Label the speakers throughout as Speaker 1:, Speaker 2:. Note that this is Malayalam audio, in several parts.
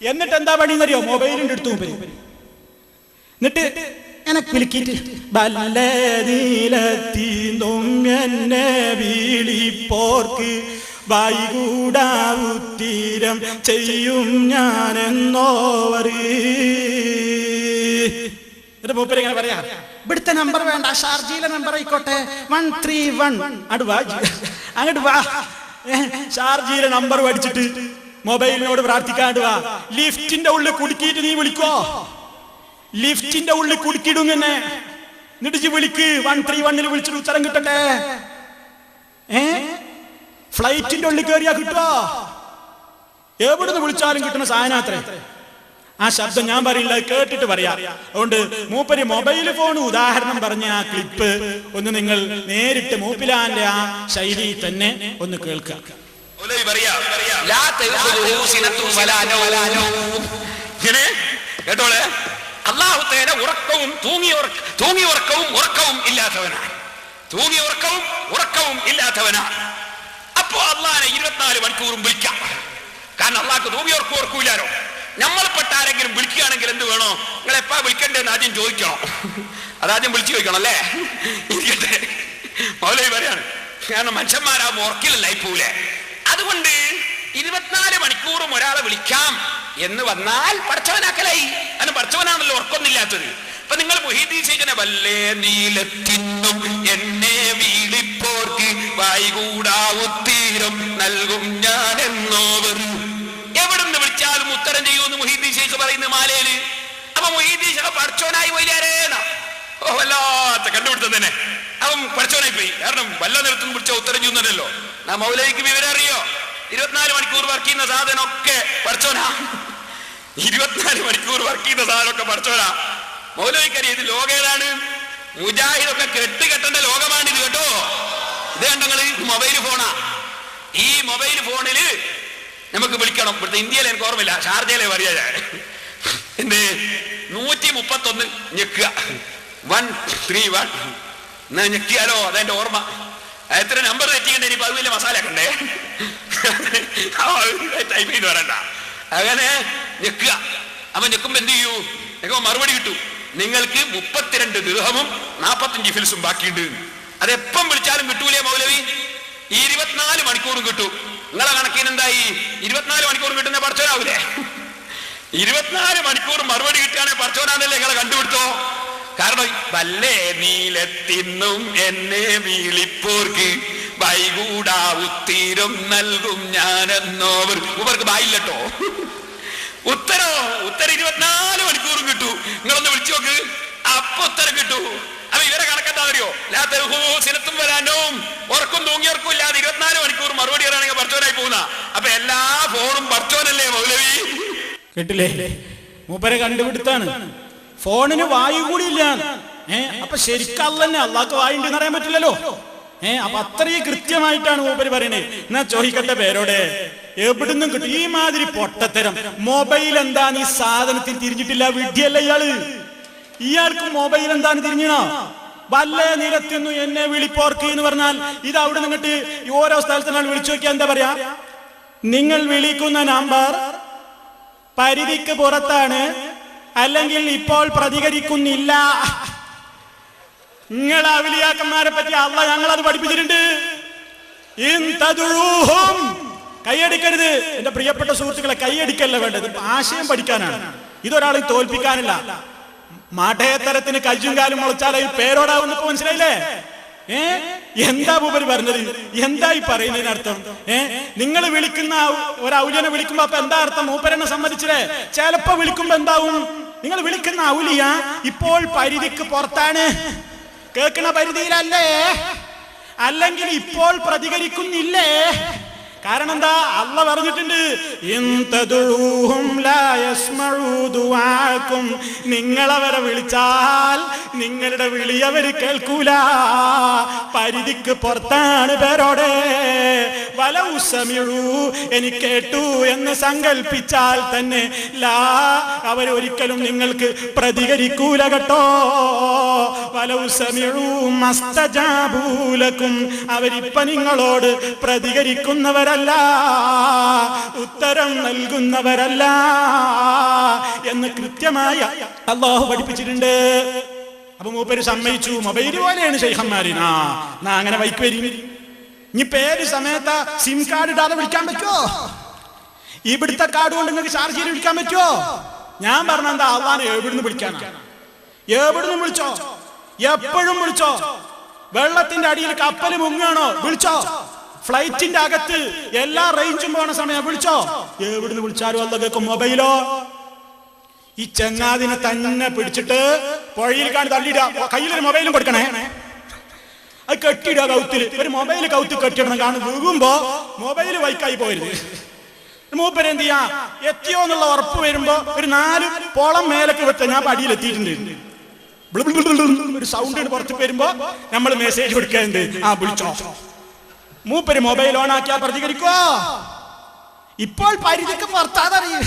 Speaker 1: എന്നിട്ട് എന്താ പണിന്നറിയോ മൊബൈലിന്റെ അടുത്ത് മുമ്പിൽ എന്നിട്ട് എനക്ക് വിളിക്കിട്ട് ബല്ല നീലത്തീന്തും എന്നെ വൈകൂടാ വൈകൂടാവുത്തീരം ചെയ്യും ഞാനെന്നോവർ. എന്നിട്ട് മൂപ്പര് ഇങ്ങനെ പറയാ ഇവിടുത്തെ നമ്പർ വേണ്ട ഷാർജിയിലെ നമ്പർ ആയിക്കോട്ടെ. One three one. അങ്ങോട്ട് വാ. അങ്ങോട്ട് വാ. ഷാർജിയിലെ നമ്പർ പഠിച്ചിട്ട് മൊബൈലിനോട് പ്രാർത്ഥിക്കാണ്ട് വാ. ലിഫ്റ്റിന്റെ ഉള്ളിൽ കുടുക്കിയിട്ട് നീ വിളിക്കോ. ലിഫ്റ്റിന്റെ ഉള്ളിൽ കുടുക്കിയിടും എന്നെ. എന്നിട്ട് ഇജ്ജ് വിളിക്ക്. വൺ ത്രീ വണ്ണിൽ വിളിച്ചിട്ട് ഉത്തരം കിട്ടട്ടെ. ഏ? ഫ്ലൈറ്റിന്റെ ഉള്ളിൽ കയറിയാ കിട്ടോ എവിടുന്ന് വിളിച്ചാലും കിട്ടുന്ന സാധനത്രേ ആ ശബ്ദം ഞാൻ പറയില്ല കേട്ടിട്ട് പറയാ. അതുകൊണ്ട് മൂപ്പര് മൊബൈൽ ഫോൺ ഉദാഹരണം പറഞ്ഞ ആ ക്ലിപ്പ് ഒന്ന് നിങ്ങൾ നേരിട്ട് മൂപ്പിലാന്റെ ആ ശൈലി തന്നെ ഒന്ന് കേൾക്കുക.
Speaker 2: കേട്ടോളെ. അള്ളാഹുത്തേന ഉറക്കവും തൂങ്ങി തൂങ്ങി ഉറക്കവും ഉറക്കവും ഇല്ലാത്തവനാണ്. തൂങ്ങി ഉറക്കവും ഉറക്കവും ഇല്ലാത്തവനാണ് അപ്പോ അള്ളാഹിനെ ഇരുപത്തിനാല് മണിക്കൂറും വിളിക്കാം. കാരണം അള്ളാഹ് തൂങ്ങി ഉറക്കും ഉറക്കൂലാരോ നമ്മൾപ്പെട്ട ആരെങ്കിലും വിളിക്കുകയാണെങ്കിൽ എന്ത് വേണോ? നിങ്ങൾ എപ്പാ വിളിക്കണ്ടെന്ന് ആദ്യം ചോദിക്കണം? അതാദ്യം വിളിച്ചു ചോദിക്കണം അല്ലേ? ഇരിക്കട്ടെ. മൗലവി പറയാണ് കാരണം മനുഷ്യന്മാരാകുമ്പോൾ ഉറക്കിലല്ലായി പോവില്ലേ അതുകൊണ്ട് ഇരുപത്തിനാല് മണിക്കൂറും ഒരാളെ വിളിക്കാം എന്ന് വന്നാൽ പഠിച്ചവനാക്കലായി. അത് പഠിച്ചവനാണല്ലോ ഉറക്കൊന്നില്ലാത്തത് അപ്പൊ നിങ്ങൾ മൊഹീദീൻ ശേഖനെ വല്ലേ നീലത്തിന്നും എന്നെ വീളിപ്പോർക്ക് വായികൂടാവുത്തീരം നൽകും ഞാൻ എന്നോവർ എവിടുന്ന് വിളിച്ചാലും ഉത്തരം ചെയ്യുമെന്ന് മൊഹീദീൻ ശേഖ് പറയുന്ന മാലയിൽ. അപ്പൊ മൊഹീദീൻ ശേഖ പഠിച്ചവനായി വൈലാരേന്നാ ഓ വല്ലാത്ത കണ്ടുപിടുത്തം തന്നെ. അവൻ പഠിച്ചവനായി പോയി കാരണം വല്ല നിലത്തും പിടിച്ച ഉത്തരം ചെയ്യുന്നുണ്ടല്ലോ നാ മൗലവിക്ക് വിവരം അറിയോ? ഇരുപത്തിനാല് മണിക്കൂർ വർക്ക് ചെയ്യുന്ന സാധനം ഒക്കെ പഠിച്ചോനാ ഇരുപത്തിനാല് മണിക്കൂർ വർക്ക് ചെയ്യുന്ന സാധനമൊക്കെ പഠിച്ചോനാ മൗലവിക്കറിയ ഇത് ലോകം ഏതാണ് മുജാഹിദൊക്കെ കെട്ട് കെട്ടേണ്ട ലോകമാണ് ഇത് കേട്ടോ. ഇത് കണ്ടങ്ങൾ മൊബൈൽ ഫോണാ. ഈ മൊബൈൽ ഫോണിൽ നമുക്ക് വിളിക്കണം. ഇവിടുത്തെ ഇന്ത്യയിൽ എനിക്ക് ഓർമ്മയില്ല. ഷാർജയിലെ പറയാ ഞാൻ. എന്ത്? നൂറ്റി മുപ്പത്തൊന്ന് ഞെക്കുക. വൺ ത്രീ വൺ എന്നാ ഞെക്കിയാലോ? അതെന്റെ ഓർമ്മ. എത്ര നമ്പർ തെറ്റിക്കണ്ടേ ഇനി പതിവില്ല മസാല കണ്ടേ ടൈപ്പ് ചെയ്ത് വരണ്ട അങ്ങനെ ഞെക്കുക. അവൻ ഞെക്കുമ്പോ എന്ത് ചെയ്യൂ? ഞെക്കുമ്പോ മറുപടി കിട്ടു. നിങ്ങൾക്ക് മുപ്പത്തിരണ്ട് ദൃഹവും നാപ്പത്തഞ്ച് ഫിൽസും ബാക്കിയുണ്ട്. അതെപ്പം വിളിച്ചാലും കിട്ടൂലേ മൗലവി? ഈ ഇരുപത്തിനാല് മണിക്കൂറും കിട്ടും. നിങ്ങളെ കണക്കിന് എന്തായി? ഇരുപത്തിനാല് മണിക്കൂറും കിട്ടുന്ന പറച്ചോനാവൂലേ ഇരുപത്തിനാല് മണിക്കൂർ മറുപടി കിട്ടുകയാണെങ്കിൽ പറച്ചോനാന്നല്ലേ നിങ്ങളെ കണ്ടുപിടുത്തോ? കാരണം വല്ലേ നീലത്തിന്നും എന്നെ വീളിപ്പോർക്ക് വൈകൂടാ ഉത്തീരം നൽകും ഞാനെന്നോവർ. ഇവർക്ക് ബായില്ലട്ടോ ഉത്തരോ? ഉത്തര ഇരുപത്തിനാല് മണിക്കൂറും കിട്ടു. നിങ്ങളൊന്ന് വിളിച്ചു നോക്ക്. അപ്പൊ ഉത്തരം കിട്ടു. അപ്പൊ ഇവരെ കണക്കെന്താ അറിയോ? സിനത്തും വരാനോ. ഉറക്കും തൂങ്ങിയർക്കും ഇല്ലാതെ ഇരുപത്തിനാല് മണിക്കൂർ മറുപടി വരാണെങ്കിൽ പറച്ചോനായി പോകുന്ന. അപ്പൊ എല്ലാ ഫോണും പറച്ചോനല്ലേ മൗലവി?
Speaker 1: കേട്ടില്ലേ? മൂപ്പരെ കണ്ടുപിടുത്താണ്. ഫോണിന് വായു കൂടി ഇല്ല ഏ അപ്പൊ ശരിക്കല്ല തന്നെ അള്ളാഹ്ക്ക് വായുണ്ടെന്ന് അറിയാൻ പറ്റില്ലല്ലോ. ഏഹ് അപ്പൊ അത്രയും കൃത്യമായിട്ടാണ് മൂപ്പര് പറയണേ എന്നാ ചോദിക്കട്ടെ പേരോടെ? എവിടുന്നും കിട്ടും. ഈ മാതിരി പൊട്ടത്തരം. മൊബൈൽ എന്താണ് ഈ സാധനത്തിൽ തിരിഞ്ഞിട്ടില്ല. വിഡ്ഢിയല്ല ഇയാൾ? ഇയാൾക്ക് മൊബൈൽ എന്താണ് തിരിഞ്ഞണോ? വല്ല നിരത്തുന്നു എന്നെ വിളിപ്പോർക്ക് എന്ന് പറഞ്ഞാൽ ഇത് അവിടെ നിന്നിട്ട് ഓരോ ഓരോ സ്ഥലത്തിനാണ് വിളിച്ചു നോക്കിയാൽ എന്താ പറയാ? നിങ്ങൾ വിളിക്കുന്ന നമ്പർ പരിധിക്ക് പുറത്താണ്. അല്ലെങ്കിൽ ഇപ്പോൾ പ്രതികരിക്കുന്നില്ല. നിങ്ങൾ അവലിയാക്കന്മാരെ പറ്റി അല്ല ഞങ്ങൾ അത് പഠിപ്പിച്ചിട്ടുണ്ട്. കൈയടിക്കരുത്. എന്റെ പ്രിയപ്പെട്ട സുഹൃത്തുക്കളെ കൈയടിക്കല്ല വേണ്ടത്. ആശയം പഠിക്കാനാണ്. ഇതൊരാളെ തോൽപ്പിക്കാനില്ല. മാഠേത്തരത്തിന് കയ്യും കാലും മുളച്ചാൽ ഈ പേരോടാവുന്ന ഇപ്പൊ മനസ്സിലായില്ലേ? ഏ? എന്താ ഉപരി പറഞ്ഞത്? എന്താ ഈ പറയുന്നതിനർത്ഥം ഏ? നിങ്ങൾ വിളിക്കുന്ന ഒരു ഔലിയനെ വിളിക്കുമ്പോ അപ്പൊ എന്താ അർത്ഥം? മൂപ്പരെന്നെ സമ്മതിച്ചില്ലേ ചിലപ്പോ വിളിക്കുമ്പോ എന്താവും? നിങ്ങൾ വിളിക്കുന്ന ഔലിയ ഇപ്പോൾ പരിധിക്ക് പുറത്താണ്. കേൾക്കുന്ന പരിധിയിലല്ലേ? അല്ലെങ്കിൽ ഇപ്പോൾ പ്രതികരിക്കുന്നില്ലേ? കാരണം എന്താ അള്ള പറഞ്ഞിട്ടുണ്ട് നിങ്ങളവരെ വിളിച്ചാൽ നിങ്ങളുടെ വിളി അവർ കേൾക്കൂല. പരിധിക്ക് പുറത്താണ് പേരോടെ. വല ഉസമിഴൂ എനിക്ക് കേട്ടു എന്ന് സങ്കൽപ്പിച്ചാൽ തന്നെ ലാ അവരൊരിക്കലും നിങ്ങൾക്ക് പ്രതികരിക്കൂല കേട്ടോ. വല ഉസമിഴൂ മസ്തജാബൂലക്കും അവരിപ്പ നിങ്ങളോട് പ്രതികരിക്കുന്നവരല്ല. ഉത്തരം നൽകുന്നവരല്ല എന്ന് കൃത്യമായ അള്ളാഹു പഠിപ്പിച്ചിട്ടുണ്ട്. അപ്പൊ മൂപ്പര് സമ്മതിച്ചു. മൊബൈൽ പോലെയാണ് ശൈഖന്മാരിനാ നാ അങ്ങനെ വൈക്ക് വരി. ഇനി പേര് സമയത്ത് സിം കാർഡ് ഇടാതെ വിളിക്കാൻ പറ്റുമോ ഇവിടുത്തെ കാർഡ് കൊണ്ട് നിങ്ങൾക്ക് ചാർജ് ചെയ്ത് വിളിക്കാൻ പറ്റുമോ ഞാൻ പറഞ്ഞ എന്താ? അള്ളാനെ എവിടുന്ന് വിളിക്കാനാ? എവിടുന്ന് വിളിച്ചോ? എപ്പോഴും വിളിച്ചോ? വെള്ളത്തിന്റെ അടിയിൽ കപ്പൽ മുങ്ങാണോ വിളിച്ചോ? ഫ്ലൈറ്റിന്റെ അകത്ത് എല്ലാ റേഞ്ചും പോണ സമയം വിളിച്ചോ എവിടുന്ന് വിളിച്ചാലും അല്ല കേൾക്കും മൊബൈലോ ഈ ചെങ്ങാതിനെ തന്നെ പിടിച്ചിട്ട് പുഴയിൽ കാണി തള്ളിയിടാ കയ്യിലൊരു മൊബൈലും കൊടുക്കണേ അത് കെട്ടിയിടുക കൗത്തിൽ ഒരു മൊബൈൽ കൗത്ത് കെട്ടിയിടണം കാരണം വീകുമ്പോ മൊബൈൽ വൈക്കായി പോരുത് മൂപ്പര് എന്ത് ചെയ്യാ എത്തിയോ എന്നുള്ള ഉറപ്പ് വരുമ്പോ ഒരു നാല് പോളം മേലൊക്കെ വെച്ച ഞാൻ പടിയിൽ എത്തിയിട്ടുണ്ട് ഒരു സൗണ്ട് പുറത്ത് വരുമ്പോ നമ്മൾ മെസ്സേജ് കൊടുക്കേണ്ടത് ആ വിളിച്ചോ മൂപ്പര് മൊബൈൽ ഓൺ ആക്കിയാൽ പ്രതികരിക്കോ ഇപ്പോൾ പരിധിക്ക് പുറത്താതറിയും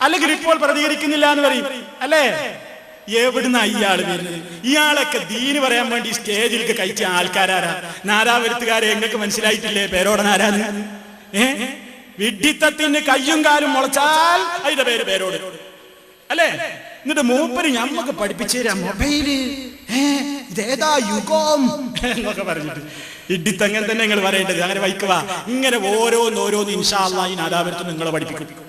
Speaker 1: അല്ലെങ്കിൽ ഇപ്പോൾ പ്രതികരിക്കുന്നില്ല എന്ന് പറയും. അല്ലേ? എവിടുന്ന ഇയാൾ വരുന്നത്? ഇയാളൊക്കെ ദീന് പറയാൻ വേണ്ടി സ്റ്റേജിലേക്ക് കഴിച്ച ആൾക്കാരാരാ? നാരാവരുത്തുകാരെ എങ്ങൾക്ക് മനസ്സിലായിട്ടില്ലേ? പേരോട് നാരാന്ന് ഏ? കയ്യും കാലും മുളച്ചാൽ അതിന്റെ പേര് പേരോട്. അല്ലേ? എന്നിട്ട് മൂപ്പര് ഞമ്മക്ക് പഠിപ്പിച്ചു തരാം മൊബൈൽ. ഇതേതാ യുഗം? എന്നൊക്കെ പറഞ്ഞിട്ട്. ഇഡിത്തങ്ങനെ തന്നെ നിങ്ങൾ പറയേണ്ടത്. അങ്ങനെ വൈക്കുക ഇങ്ങനെ ഓരോന്നോരോന്ന് ഓരോന്ന് ഇൻഷാ അള്ളാഹ് ഈ നാദാപുരത്ത് നിങ്ങളെ പഠിപ്പിക്കും.